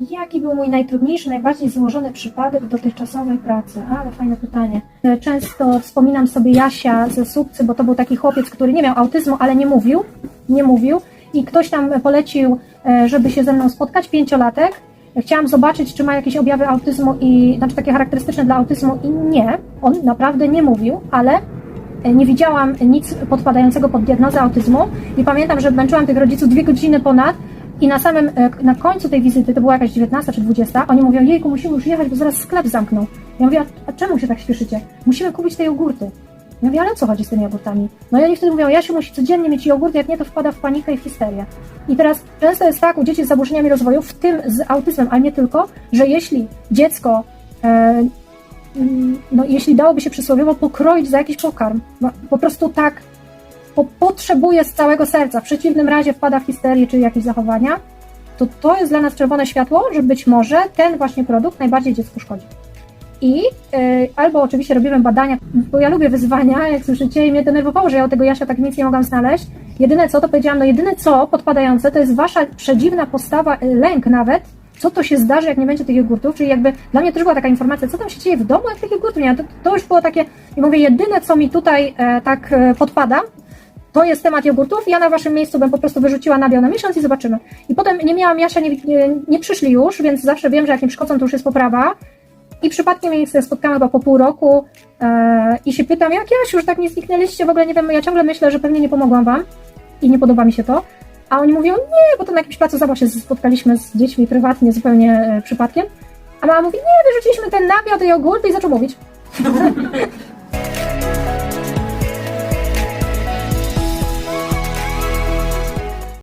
Jaki był mój najtrudniejszy, najbardziej złożony przypadek dotychczasowej pracy? Ale fajne pytanie. E, Często wspominam sobie Jasia ze Subcy, bo to był taki chłopiec, który nie miał autyzmu, ale nie mówił. Nie mówił. I ktoś tam polecił, e, żeby się ze mną spotkać, pięciolatek. Chciałam zobaczyć, czy ma jakieś objawy autyzmu, i, znaczy takie charakterystyczne dla autyzmu i nie. On naprawdę nie mówił, ale E, nie widziałam nic podpadającego pod diagnozę autyzmu i pamiętam, że męczyłam tych rodziców dwie godziny ponad i na samym, e, na końcu tej wizyty, to była jakaś 19 czy 20, oni mówią, jejku, musimy już jechać, bo zaraz sklep zamknął. Ja mówię, a, czemu się tak śpieszycie? Musimy kupić te jogurty. Ja mówię, ale o co chodzi z tymi jogurtami? No i oni wtedy mówią, Jasiu musi codziennie mieć jogurt, jak nie to wpada w panikę i w histerię. I teraz często jest tak u dzieci z zaburzeniami rozwoju, w tym z autyzmem, ale nie tylko, że jeśli dziecko e, mm, no, jeśli dałoby się przysłowiowo pokroić za jakiś pokarm, no, po prostu tak po, potrzebuje z całego serca, w przeciwnym razie wpada w histerię czy jakieś zachowania, to to jest dla nas czerwone światło, że być może ten właśnie produkt najbardziej dziecku szkodzi. I y, albo oczywiście robimy badania, bo ja lubię wyzwania, jak słyszycie, i mnie denerwowało, że ja u tego Jasia tak nic nie mogłam znaleźć. Jedyne co, to powiedziałam, no jedyne co podpadające, to jest wasza przedziwna postawa, y, lęk nawet, co to się zdarzy, jak nie będzie tych jogurtów, czyli jakby dla mnie też była taka informacja, co tam się dzieje w domu, jak tych jogurtów nie ma. To, to już było takie, i mówię, jedyne co mi tutaj e, tak e, podpada, to jest temat jogurtów. Ja na waszym miejscu bym po prostu wyrzuciła nabiał na miesiąc i zobaczymy. I potem nie miałam Jasia, nie, nie, nie przyszli już, więc zawsze wiem, że jak nie przychodzą, to już jest poprawa. I przypadkiem się spotkałam chyba po pół roku e, i się pytam, jak Jasiu, już tak nie zniknęliście, w ogóle nie wiem, ja ciągle myślę, że pewnie nie pomogłam wam i nie podoba mi się to. A oni mówią, nie, bo to na jakimś placu zabaw się spotkaliśmy z dziećmi prywatnie, zupełnie e, przypadkiem. A mama mówi, nie, wyrzuciliśmy ten nabiał, te jogurty i zaczął mówić.